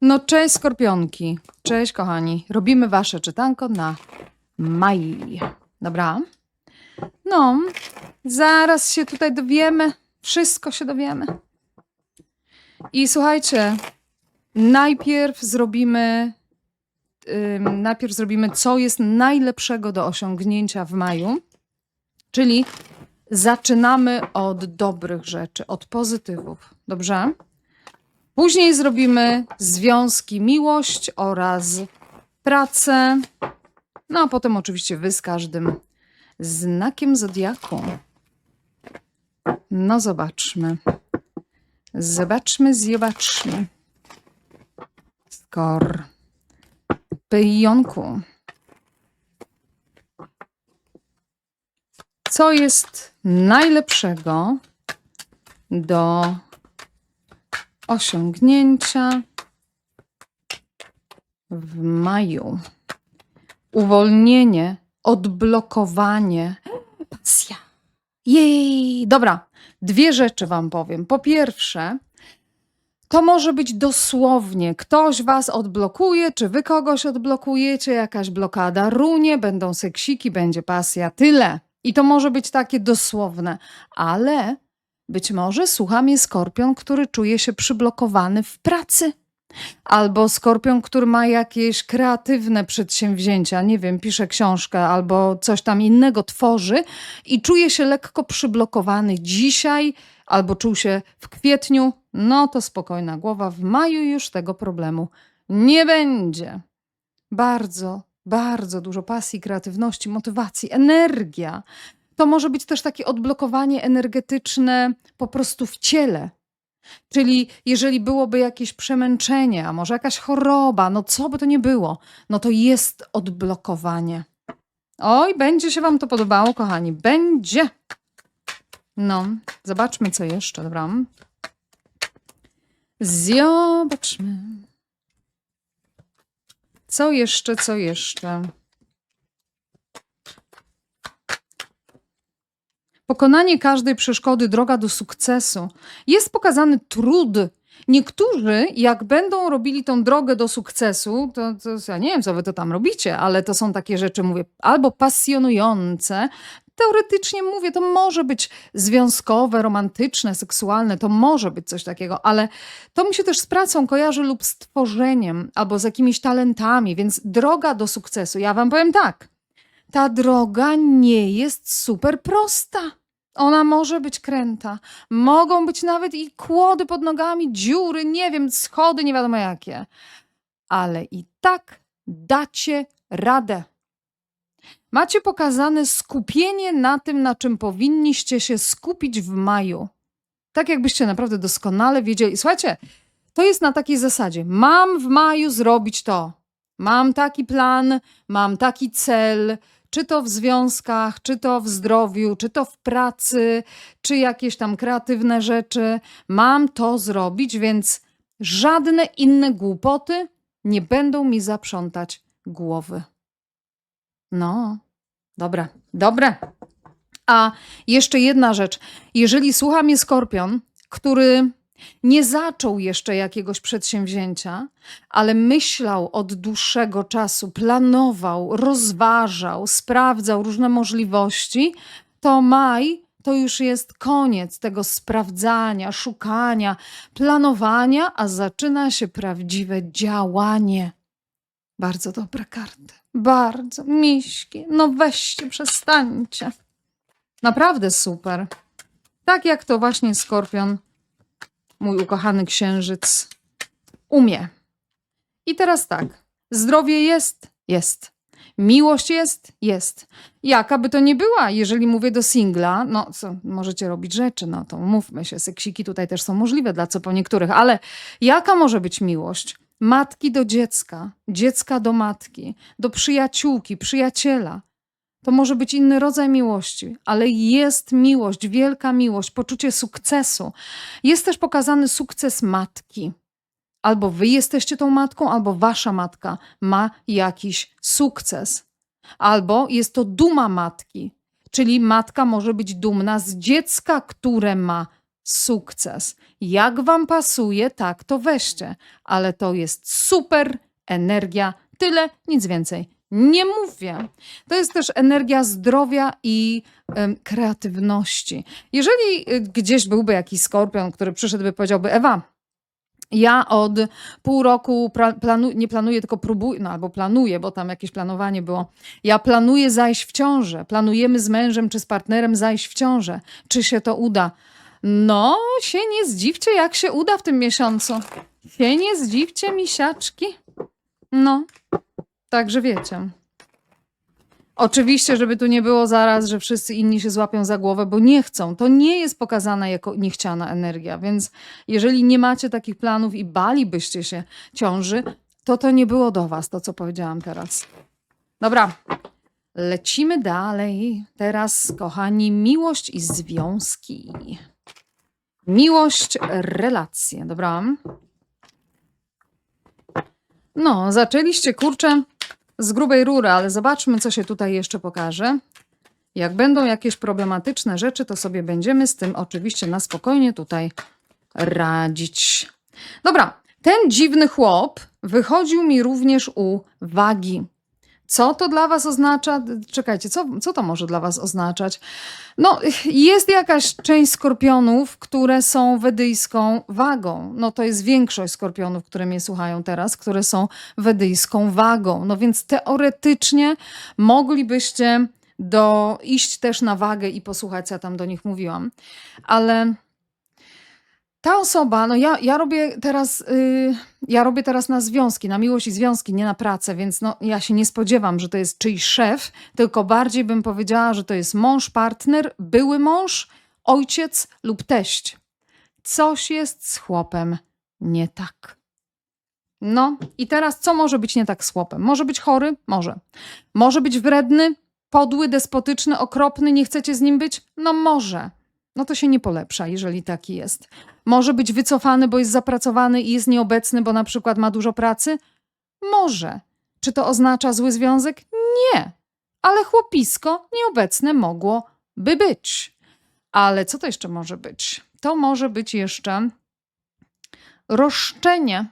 No cześć skorpionki. Cześć kochani. Robimy wasze czytanko na maj. Dobra. No, zaraz się tutaj dowiemy. Wszystko się dowiemy. I słuchajcie, najpierw zrobimy najpierw zrobimy co jest najlepszego do osiągnięcia w maju. Czyli zaczynamy od dobrych rzeczy, od pozytywów. Dobrze? Później zrobimy związki, miłość oraz pracę. No a potem oczywiście wy z każdym znakiem zodiaku. No zobaczmy. Zobaczmy, zobaczmy. Skor. Pyjonku. Co jest najlepszego do osiągnięcia w maju. Uwolnienie, odblokowanie. Pasja. Jej! Dobra, dwie rzeczy Wam powiem. Po pierwsze, to może być dosłownie ktoś Was odblokuje, czy Wy kogoś odblokujecie, jakaś blokada runie, będą seksiki, będzie pasja, tyle. I to może być takie dosłowne, ale być może słucha mnie skorpion, który czuje się przyblokowany w pracy. Albo skorpion, który ma jakieś kreatywne przedsięwzięcia, nie wiem, pisze książkę albo coś tam innego tworzy i czuje się lekko przyblokowany dzisiaj albo czuł się w kwietniu, no to spokojna głowa, w maju już tego problemu nie będzie. Bardzo, bardzo dużo pasji, kreatywności, motywacji, energia. To może być też takie odblokowanie energetyczne po prostu w ciele. Czyli jeżeli byłoby jakieś przemęczenie, a może jakaś choroba, no co by to nie było, no to jest odblokowanie. Oj, będzie się Wam to podobało, kochani. Będzie. No, zobaczmy, co jeszcze, dobra? Zobaczmy. Co jeszcze, co jeszcze? Pokonanie każdej przeszkody, droga do sukcesu. Jest pokazany trud. Niektórzy, jak będą robili tą drogę do sukcesu, to, to ja nie wiem, co wy to tam robicie, ale to są takie rzeczy, mówię, albo pasjonujące. Teoretycznie mówię, to może być związkowe, romantyczne, seksualne, to może być coś takiego, ale to mi się też z pracą kojarzy lub z tworzeniem, albo z jakimiś talentami, więc droga do sukcesu. Ja wam powiem tak, ta droga nie jest super prosta. Ona może być kręta. Mogą być nawet i kłody pod nogami, dziury, nie wiem, schody, nie wiadomo jakie. Ale i tak dacie radę. Macie pokazane skupienie na tym, na czym powinniście się skupić w maju. Tak jakbyście naprawdę doskonale wiedzieli. Słuchajcie, to jest na takiej zasadzie. Mam w maju zrobić to. Mam taki plan, mam taki cel, czy to w związkach, czy to w zdrowiu, czy to w pracy, czy jakieś tam kreatywne rzeczy. Mam to zrobić, więc żadne inne głupoty nie będą mi zaprzątać głowy. No, dobre, dobre. A jeszcze jedna rzecz. Jeżeli słucha mnie skorpion, który nie zaczął jeszcze jakiegoś przedsięwzięcia, ale myślał od dłuższego czasu, planował, rozważał, sprawdzał różne możliwości, to maj to już jest koniec tego sprawdzania, szukania, planowania, a zaczyna się prawdziwe działanie. Bardzo dobre karty. Bardzo. Miśki. No weźcie, przestańcie. Naprawdę super. Tak jak to właśnie Skorpion, mój ukochany księżyc, umie. I teraz tak. Zdrowie jest? Jest. Miłość jest? Jest. Jaka by to nie była, jeżeli mówię do singla, no co, możecie robić rzeczy, no to mówmy się, seksiki tutaj też są możliwe dla co po niektórych, ale jaka może być miłość? Matki do dziecka, dziecka do matki, do przyjaciółki, przyjaciela. To może być inny rodzaj miłości, ale jest miłość, wielka miłość, poczucie sukcesu. Jest też pokazany sukces matki. Albo wy jesteście tą matką, albo wasza matka ma jakiś sukces. Albo jest to duma matki, czyli matka może być dumna z dziecka, które ma sukces. Jak wam pasuje, tak to weźcie, ale to jest super energia, tyle, nic więcej. Nie mówię. To jest też energia zdrowia i kreatywności. Jeżeli y, gdzieś byłby jakiś skorpion, który przyszedłby powiedziałby: Ewa, ja od pół roku planu- nie planuję, tylko próbuję, no albo planuję, bo tam jakieś planowanie było. Ja planuję zajść w ciążę. Planujemy z mężem czy z partnerem zajść w ciążę. Czy się to uda? No, się nie zdziwcie, jak się uda w tym miesiącu. Się nie zdziwcie, misiaczki. No, także wiecie. Oczywiście, żeby tu nie było zaraz, że wszyscy inni się złapią za głowę, bo nie chcą. To nie jest pokazana jako niechciana energia, więc jeżeli nie macie takich planów i balibyście się ciąży, to to nie było do was, to co powiedziałam teraz. Dobra, lecimy dalej. Teraz, kochani, miłość i związki. Miłość, relacje, dobra? No, zaczęliście, kurczę, z grubej rury, ale zobaczmy, co się tutaj jeszcze pokaże. Jak będą jakieś problematyczne rzeczy, to sobie będziemy z tym oczywiście na spokojnie tutaj radzić. Dobra, ten dziwny chłop wychodził mi również u wagi. Co to dla Was oznacza? Czekajcie, co, co to może dla Was oznaczać? No, jest jakaś część skorpionów, które są wedyjską wagą. No, to jest większość skorpionów, które mnie słuchają teraz, które są wedyjską wagą. No więc teoretycznie moglibyście do, iść też na wagę i posłuchać, co ja tam do nich mówiłam. Ale ta osoba, no ja, ja robię teraz, y, ja robię teraz na związki, na miłość i związki, nie na pracę, więc no, ja się nie spodziewam, że to jest czyjś szef, tylko bardziej bym powiedziała, że to jest mąż, partner, były mąż, ojciec lub teść. Coś jest z chłopem nie tak. No i teraz co może być nie tak z chłopem? Może być chory? Może. Może być wredny, podły, despotyczny, okropny, nie chcecie z nim być? No może. No to się nie polepsza, jeżeli taki jest. Może być wycofany, bo jest zapracowany i jest nieobecny, bo na przykład ma dużo pracy? Może. Czy to oznacza zły związek? Nie. Ale chłopisko nieobecne mogłoby być. Ale co to jeszcze może być? To może być jeszcze roszczenie.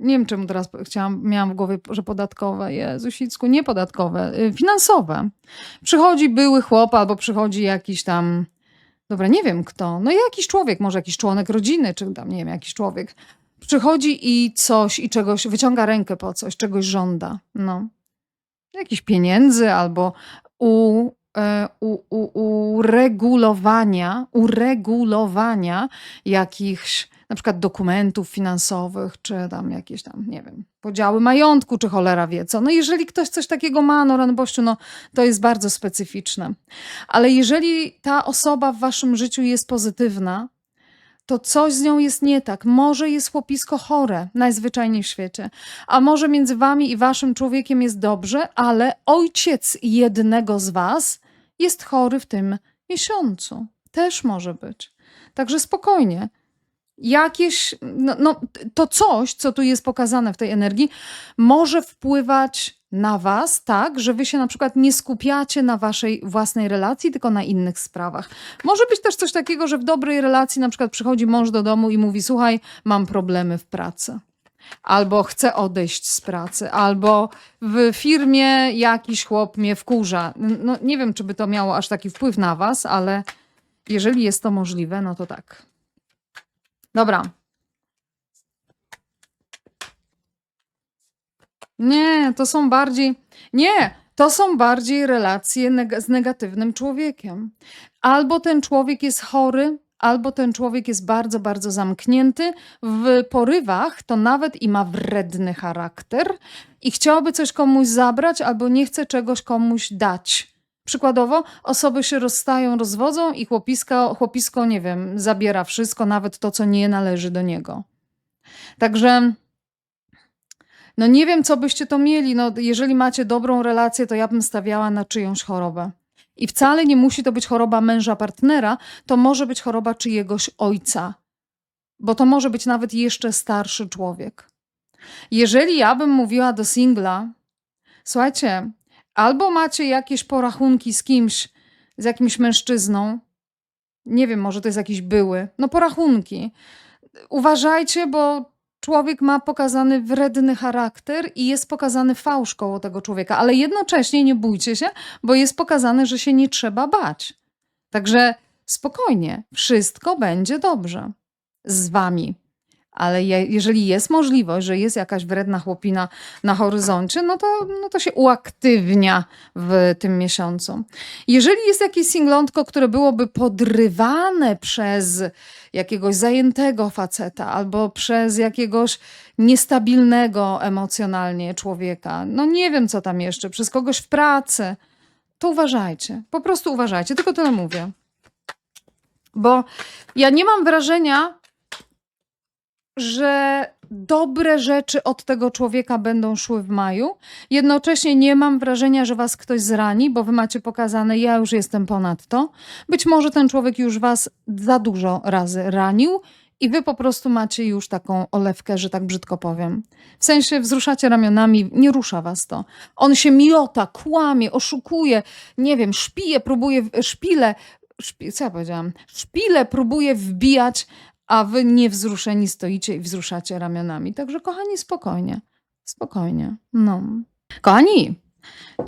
Nie wiem, czemu teraz chciałam, miałam w głowie, że podatkowe. Jezusicku, nie podatkowe, y, finansowe. Przychodzi były chłop albo przychodzi jakiś tam, dobra, nie wiem kto, no jakiś człowiek, może jakiś członek rodziny, czy tam, nie wiem, jakiś człowiek. Przychodzi i coś, i czegoś, wyciąga rękę po coś, czegoś żąda. No. Jakichś pieniędzy albo u, e, u, u, uregulowania, uregulowania jakichś na przykład dokumentów finansowych, czy tam jakieś tam, nie wiem, podziały majątku, czy cholera wie co. No jeżeli ktoś coś takiego ma, no ranbościu, no to jest bardzo specyficzne. Ale jeżeli ta osoba w waszym życiu jest pozytywna, to coś z nią jest nie tak. Może jest chłopisko chore, najzwyczajniej w świecie, a może między wami i waszym człowiekiem jest dobrze, ale ojciec jednego z was jest chory w tym miesiącu. Też może być. Także spokojnie. Jakieś, no, no, to coś, co tu jest pokazane w tej energii, może wpływać na was tak, że wy się na przykład nie skupiacie na waszej własnej relacji, tylko na innych sprawach. Może być też coś takiego, że w dobrej relacji na przykład przychodzi mąż do domu i mówi: Słuchaj, mam problemy w pracy. Albo chcę odejść z pracy, albo w firmie jakiś chłop mnie wkurza. No, nie wiem, czy by to miało aż taki wpływ na was, ale jeżeli jest to możliwe, no to tak. Dobra. Nie, to są bardziej. Nie, to są bardziej relacje neg- z negatywnym człowiekiem. Albo ten człowiek jest chory, albo ten człowiek jest bardzo, bardzo zamknięty w porywach, to nawet i ma wredny charakter i chciałby coś komuś zabrać, albo nie chce czegoś komuś dać. Przykładowo, osoby się rozstają, rozwodzą i chłopisko, chłopisko, nie wiem, zabiera wszystko, nawet to, co nie należy do niego. Także, no nie wiem, co byście to mieli. No, jeżeli macie dobrą relację, to ja bym stawiała na czyjąś chorobę. I wcale nie musi to być choroba męża, partnera, to może być choroba czyjegoś ojca, bo to może być nawet jeszcze starszy człowiek. Jeżeli ja bym mówiła do singla, słuchajcie, albo macie jakieś porachunki z kimś, z jakimś mężczyzną, Nie wiem, może to jest jakiś były. No porachunki. Uważajcie, bo człowiek ma pokazany wredny charakter i jest pokazany fałsz koło tego człowieka, ale jednocześnie nie bójcie się, bo jest pokazane, że się nie trzeba bać. Także spokojnie, wszystko będzie dobrze z wami. Ale je, jeżeli jest możliwość, że jest jakaś wredna chłopina na horyzoncie, no to, no to się uaktywnia w tym miesiącu. Jeżeli jest jakieś singlątko, które byłoby podrywane przez jakiegoś zajętego faceta albo przez jakiegoś niestabilnego emocjonalnie człowieka, no nie wiem co tam jeszcze, przez kogoś w pracy, to uważajcie. Po prostu uważajcie, tylko tyle mówię. Bo ja nie mam wrażenia, że dobre rzeczy od tego człowieka będą szły w maju. Jednocześnie nie mam wrażenia, że was ktoś zrani, bo wy macie pokazane, ja już jestem ponad to. Być może ten człowiek już was za dużo razy ranił i wy po prostu macie już taką olewkę, że tak brzydko powiem. W sensie wzruszacie ramionami, nie rusza was to. On się miota, kłamie, oszukuje, nie wiem, szpije, próbuje, szpile, szpi, co ja powiedziałam? Szpile próbuje wbijać, a wy niewzruszeni stoicie i wzruszacie ramionami. Także kochani, spokojnie, spokojnie. No. Kochani,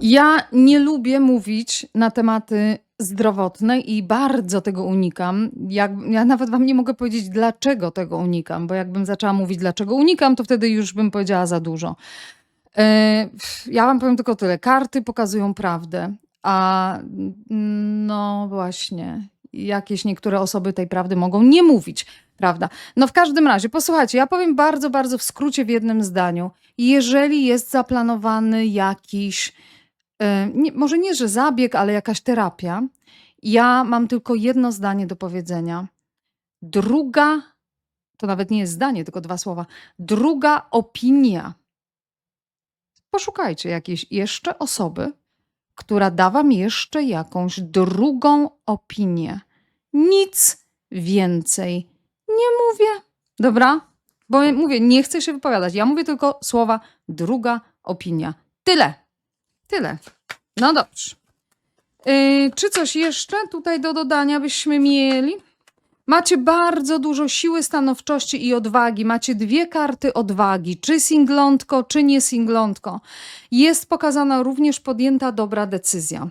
ja nie lubię mówić na tematy zdrowotne i bardzo tego unikam. Jak, ja nawet wam nie mogę powiedzieć, dlaczego tego unikam, bo jakbym zaczęła mówić, dlaczego unikam, to wtedy już bym powiedziała za dużo. E, Ja wam powiem tylko tyle. Karty pokazują prawdę, a mm, no właśnie, jakieś niektóre osoby tej prawdy mogą nie mówić. Prawda. No w każdym razie, posłuchajcie, ja powiem bardzo, bardzo w skrócie w jednym zdaniu. Jeżeli jest zaplanowany jakiś, e, nie, może nie, że zabieg, ale jakaś terapia, ja mam tylko jedno zdanie do powiedzenia. Druga, to nawet nie jest zdanie, tylko dwa słowa. Druga opinia. Poszukajcie jakiejś jeszcze osoby, która da wam jeszcze jakąś drugą opinię. Nic więcej nie mówię. Dobra? Bo mówię, nie chcę się wypowiadać. Ja mówię tylko słowa druga opinia. Tyle. Tyle. No dobrze. Yy, czy coś jeszcze tutaj do dodania byśmy mieli? Macie bardzo dużo siły, stanowczości i odwagi. Macie dwie karty odwagi, czy singlątko, czy nie singlątko. Jest pokazana również podjęta dobra decyzja.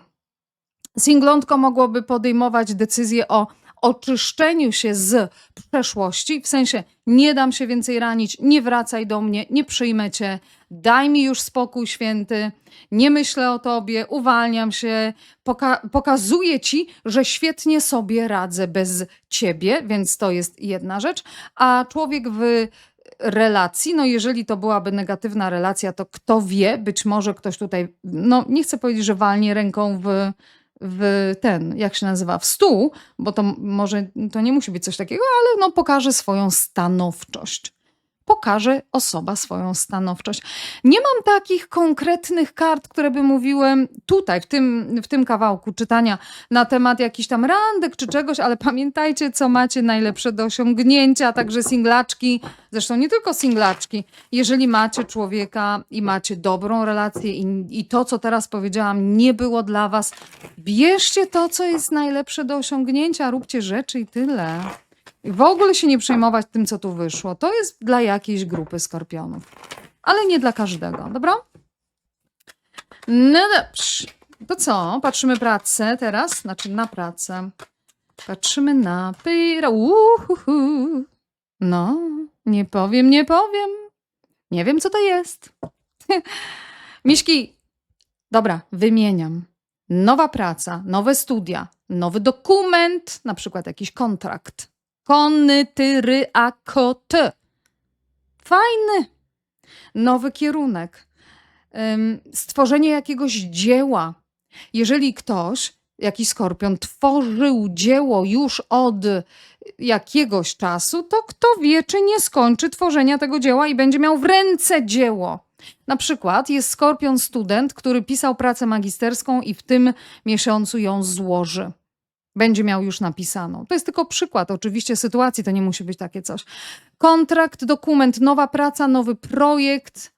Singlątko mogłoby podejmować decyzję o oczyszczeniu się z przeszłości, w sensie nie dam się więcej ranić, nie wracaj do mnie, nie przyjmę cię, daj mi już spokój święty, nie myślę o tobie, uwalniam się, poka pokazuję ci, że świetnie sobie radzę bez ciebie, więc to jest jedna rzecz, a człowiek w relacji, no jeżeli to byłaby negatywna relacja, to kto wie, być może ktoś tutaj, no nie chcę powiedzieć, że walnie ręką w w ten, jak się nazywa, w stół, bo to może to nie musi być coś takiego, ale no pokaże swoją stanowczość. Pokaże osoba swoją stanowczość. Nie mam takich konkretnych kart, które by mówiły tutaj, w tym, w tym kawałku czytania na temat jakichś tam randek czy czegoś, ale pamiętajcie, co macie najlepsze do osiągnięcia, także singlaczki, zresztą nie tylko singlaczki. Jeżeli macie człowieka i macie dobrą relację i, i to, co teraz powiedziałam, nie było dla was, bierzcie to, co jest najlepsze do osiągnięcia, róbcie rzeczy i tyle. W ogóle się nie przejmować tym, co tu wyszło. To jest dla jakiejś grupy skorpionów, ale nie dla każdego, dobra? No dobrze. To co? Patrzymy pracę teraz, znaczy na pracę. Patrzymy na pyra. Uhuhu. No, nie powiem, nie powiem. Nie wiem, co to jest. Miśki, dobra, wymieniam. Nowa praca, nowe studia, nowy dokument, na przykład jakiś kontrakt. Konny, tyry, a kot. Fajny. Nowy kierunek. Stworzenie jakiegoś dzieła. Jeżeli ktoś, jakiś skorpion, tworzył dzieło już od jakiegoś czasu, to kto wie, czy nie skończy tworzenia tego dzieła i będzie miał w ręce dzieło. Na przykład jest skorpion student, który pisał pracę magisterską i w tym miesiącu ją złoży będzie miał już napisaną. To jest tylko przykład, oczywiście sytuacji, to nie musi być takie coś. Kontrakt, dokument, nowa praca, nowy projekt.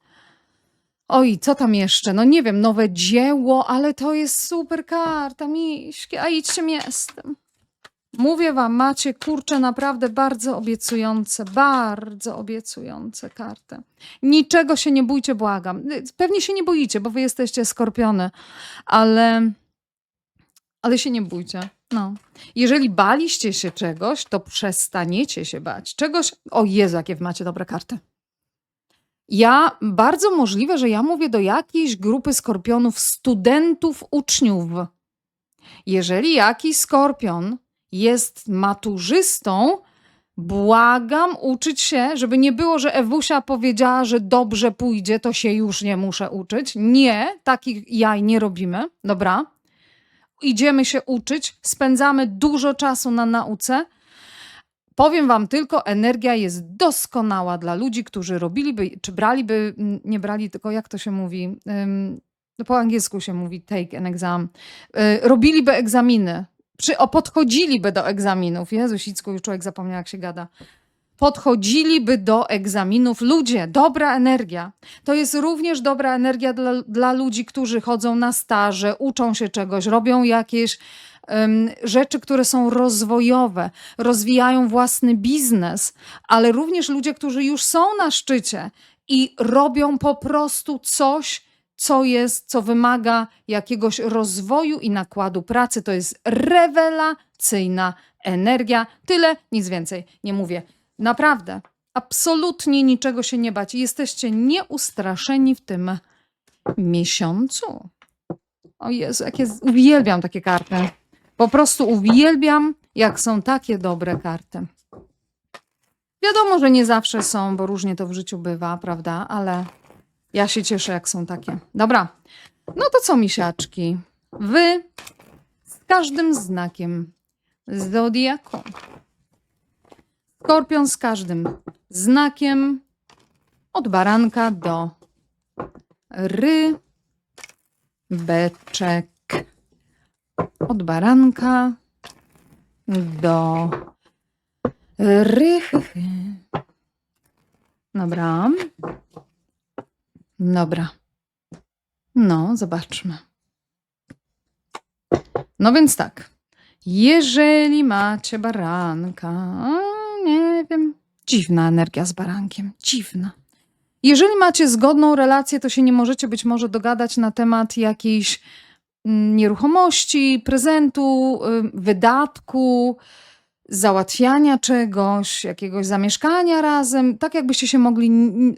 Oj, co tam jeszcze? No nie wiem, nowe dzieło, ale to jest super karta, miśki, a idźcie jestem. Mówię wam, macie kurczę naprawdę bardzo obiecujące, bardzo obiecujące karty. Niczego się nie bójcie, błagam. Pewnie się nie boicie, bo wy jesteście skorpiony, ale, ale się nie bójcie. No. Jeżeli baliście się czegoś, to przestaniecie się bać. Czegoś. O Jezu, jakie macie dobre karty. Ja, bardzo możliwe, że ja mówię do jakiejś grupy skorpionów, studentów, uczniów. Jeżeli jakiś skorpion jest maturzystą, błagam uczyć się, żeby nie było, że Ewusia powiedziała, że dobrze pójdzie, to się już nie muszę uczyć. Nie, takich jaj nie robimy, dobra? Idziemy się uczyć, spędzamy dużo czasu na nauce. Powiem wam tylko, energia jest doskonała dla ludzi, którzy robiliby, czy braliby, nie brali, tylko jak to się mówi, no po angielsku się mówi take an exam, Y, robiliby egzaminy, o, podchodziliby do egzaminów. Jezu, już człowiek zapomniał, jak się gada. Podchodziliby do egzaminów. Ludzie, dobra energia. To jest również dobra energia dla, dla ludzi, którzy chodzą na staże, uczą się czegoś, robią jakieś em, rzeczy, które są rozwojowe, rozwijają własny biznes, ale również ludzie, którzy już są na szczycie i robią po prostu coś, co jest, co wymaga jakiegoś rozwoju i nakładu pracy. To jest rewelacyjna energia. Tyle, nic więcej nie mówię. Naprawdę, absolutnie niczego się nie bać. Jesteście nieustraszeni w tym miesiącu. O Jezu, jak jest, uwielbiam takie karty. Po prostu uwielbiam, jak są takie dobre karty. Wiadomo, że nie zawsze są, bo różnie to w życiu bywa, prawda? Ale ja się cieszę, jak są takie. Dobra. No to co, misiaczki? Wy z każdym znakiem zodiaku. Skorpion z każdym znakiem od baranka do rybeczek. Od baranka do rychy. Dobra. Dobra. No, zobaczmy. No więc tak. Jeżeli macie baranka, nie wiem, dziwna energia z barankiem, dziwna. Jeżeli macie zgodną relację, to się nie możecie być może dogadać na temat jakiejś mm, nieruchomości, prezentu, y, wydatku, załatwiania czegoś, jakiegoś zamieszkania razem, tak jakbyście się mogli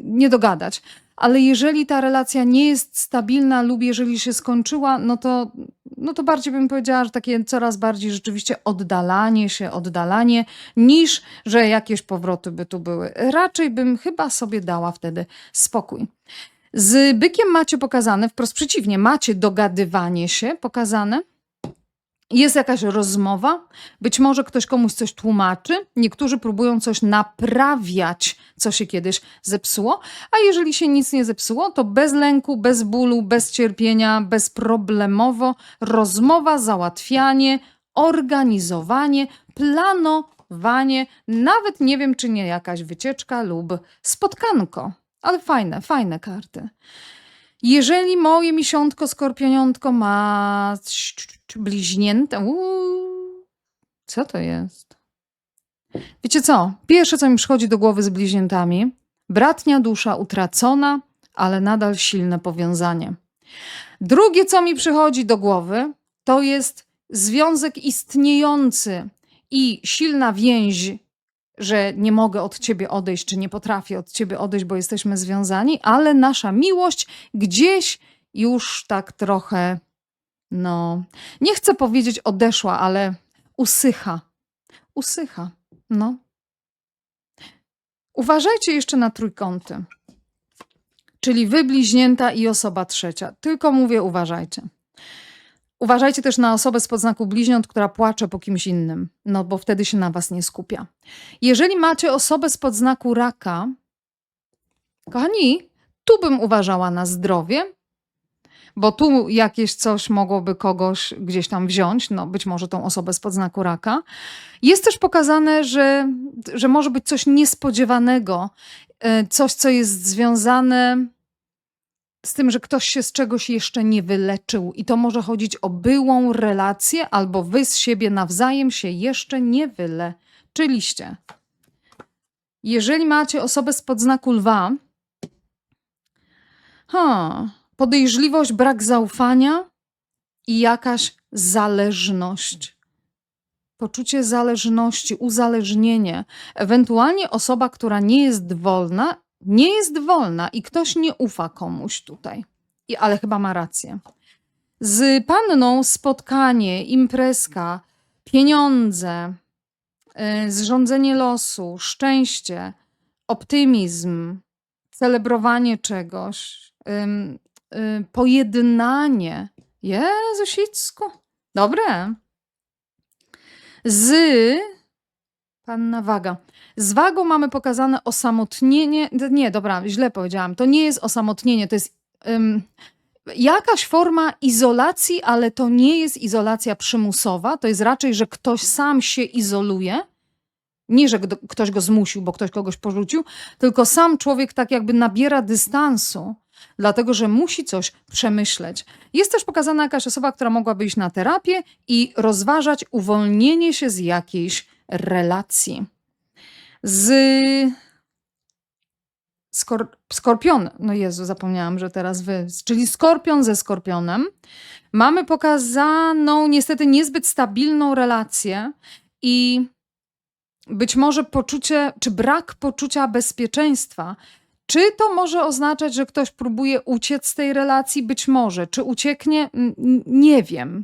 nie dogadać. Ale jeżeli ta relacja nie jest stabilna lub jeżeli się skończyła, no to, no to bardziej bym powiedziała, że takie coraz bardziej rzeczywiście oddalanie się, oddalanie, niż że jakieś powroty by tu były. Raczej bym chyba sobie dała wtedy spokój. Z bykiem macie pokazane, wprost przeciwnie, macie dogadywanie się pokazane. Jest jakaś rozmowa, być może ktoś komuś coś tłumaczy, niektórzy próbują coś naprawiać, co się kiedyś zepsuło, a jeżeli się nic nie zepsuło, to bez lęku, bez bólu, bez cierpienia, bezproblemowo rozmowa, załatwianie, organizowanie, planowanie, nawet nie wiem, czy nie jakaś wycieczka lub spotkanko. Ale fajne, fajne karty. Jeżeli moje misiątko, skorpioniątko ma bliźnięte, uuu, co to jest? Wiecie co? Pierwsze, co mi przychodzi do głowy z bliźniętami, bratnia dusza utracona, ale nadal silne powiązanie. Drugie, co mi przychodzi do głowy, to jest związek istniejący i silna więź, że nie mogę od ciebie odejść, czy nie potrafię od ciebie odejść, bo jesteśmy związani, ale nasza miłość gdzieś już tak trochę, no, nie chcę powiedzieć odeszła, ale usycha. Usycha. No. Uważajcie jeszcze na trójkąty. Czyli wy bliźnięta i osoba trzecia. Tylko mówię, uważajcie. Uważajcie też na osobę z podznaku bliźniąt, która płacze po kimś innym, no bo wtedy się na was nie skupia. Jeżeli macie osobę z podznaku raka, kochani, tu bym uważała na zdrowie, bo tu jakieś coś mogłoby kogoś gdzieś tam wziąć, no być może tą osobę z podznaku raka. Jest też pokazane, że, że może być coś niespodziewanego, e, coś, co jest związane z tym, że ktoś się z czegoś jeszcze nie wyleczył i to może chodzić o byłą relację albo wy z siebie nawzajem się jeszcze nie wyleczyliście. Jeżeli macie osobę z podznaku lwa, ha, podejrzliwość, brak zaufania i jakaś zależność. Poczucie zależności, uzależnienie. Ewentualnie osoba, która nie jest wolna, nie jest wolna i ktoś nie ufa komuś tutaj. I, ale chyba ma rację. Z panną spotkanie, imprezka, pieniądze, y, zrządzenie losu, szczęście, optymizm, celebrowanie czegoś, y, pojednanie. Jezusicku. Dobre. Z panna waga. Z wagą mamy pokazane osamotnienie. Nie, dobra, źle powiedziałam. To nie jest osamotnienie, to jest jakaś forma izolacji, ale to nie jest izolacja przymusowa. To jest raczej, że ktoś sam się izoluje. Nie, że ktoś go zmusił, bo ktoś kogoś porzucił, tylko sam człowiek tak jakby nabiera dystansu, dlatego że musi coś przemyśleć. Jest też pokazana jakaś osoba, która mogłaby iść na terapię i rozważać uwolnienie się z jakiejś relacji. Z skor skorpion, no Jezu, zapomniałam, że teraz wy, czyli skorpion ze skorpionem. Mamy pokazaną niestety niezbyt stabilną relację i być może poczucie, czy brak poczucia bezpieczeństwa. Czy to może oznaczać, że ktoś próbuje uciec z tej relacji? Być może. Czy ucieknie? Nie wiem.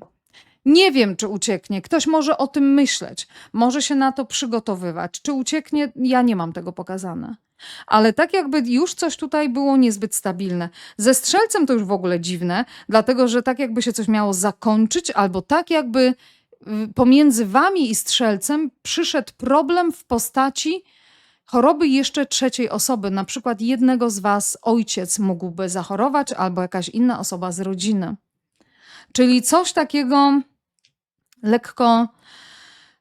Nie wiem, czy ucieknie. Ktoś może o tym myśleć, może się na to przygotowywać. Czy ucieknie? Ja nie mam tego pokazane. Ale tak jakby już coś tutaj było niezbyt stabilne. Ze strzelcem to już w ogóle dziwne, dlatego że tak jakby się coś miało zakończyć, albo tak jakby y, pomiędzy wami i strzelcem przyszedł problem w postaci choroby jeszcze trzeciej osoby. Na przykład jednego z was ojciec mógłby zachorować, albo jakaś inna osoba z rodziny. Czyli coś takiego lekko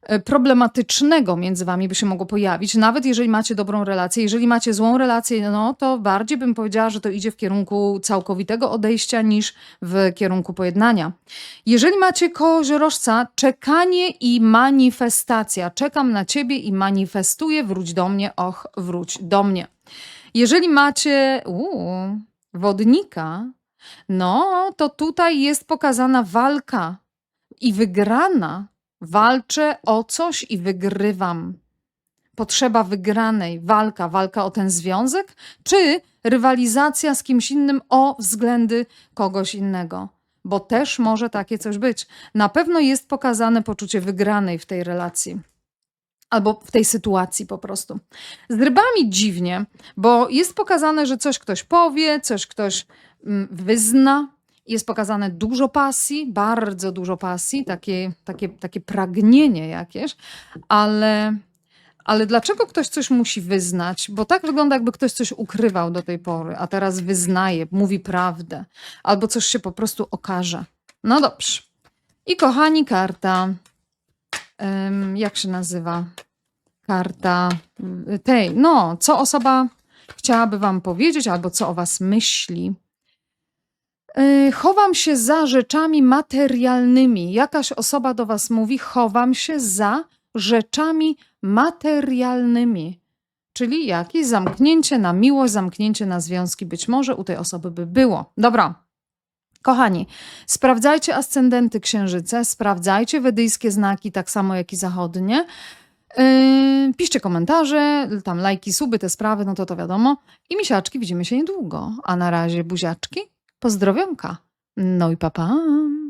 e, problematycznego między wami by się mogło pojawić, nawet jeżeli macie dobrą relację. Jeżeli macie złą relację, no to bardziej bym powiedziała, że to idzie w kierunku całkowitego odejścia niż w kierunku pojednania. Jeżeli macie koziorożca, czekanie i manifestacja. Czekam na ciebie i manifestuję, wróć do mnie, och, wróć do mnie. Jeżeli macie uu, wodnika, no to tutaj jest pokazana walka i wygrana. Walczę o coś i wygrywam. Potrzeba wygranej, walka, walka o ten związek, czy rywalizacja z kimś innym o względy kogoś innego. Bo też może takie coś być. Na pewno jest pokazane poczucie wygranej w tej relacji. Albo w tej sytuacji po prostu. Z rybami dziwnie, bo jest pokazane, że coś ktoś powie, coś ktoś mm, wyzna. Jest pokazane dużo pasji, bardzo dużo pasji, takie, takie, takie pragnienie jakieś, ale, ale dlaczego ktoś coś musi wyznać? Bo tak wygląda, jakby ktoś coś ukrywał do tej pory, a teraz wyznaje, mówi prawdę, albo coś się po prostu okaże. No dobrze. I kochani, karta. jak się nazywa? Karta y, tej. No, co osoba chciałaby Wam powiedzieć, albo co o Was myśli. Y, Chowam się za rzeczami materialnymi. Jakaś osoba do Was mówi: Chowam się za rzeczami materialnymi. Czyli jakieś zamknięcie na miłość, zamknięcie na związki. Być może u tej osoby by było. Dobra. Kochani, sprawdzajcie ascendenty księżyce, sprawdzajcie wedyjskie znaki, tak samo jak i zachodnie. Yy, piszcie komentarze, tam lajki, suby, te sprawy, no to to wiadomo. I misiaczki, widzimy się niedługo. A na razie buziaczki, pozdrowionka. No i papa. Pa.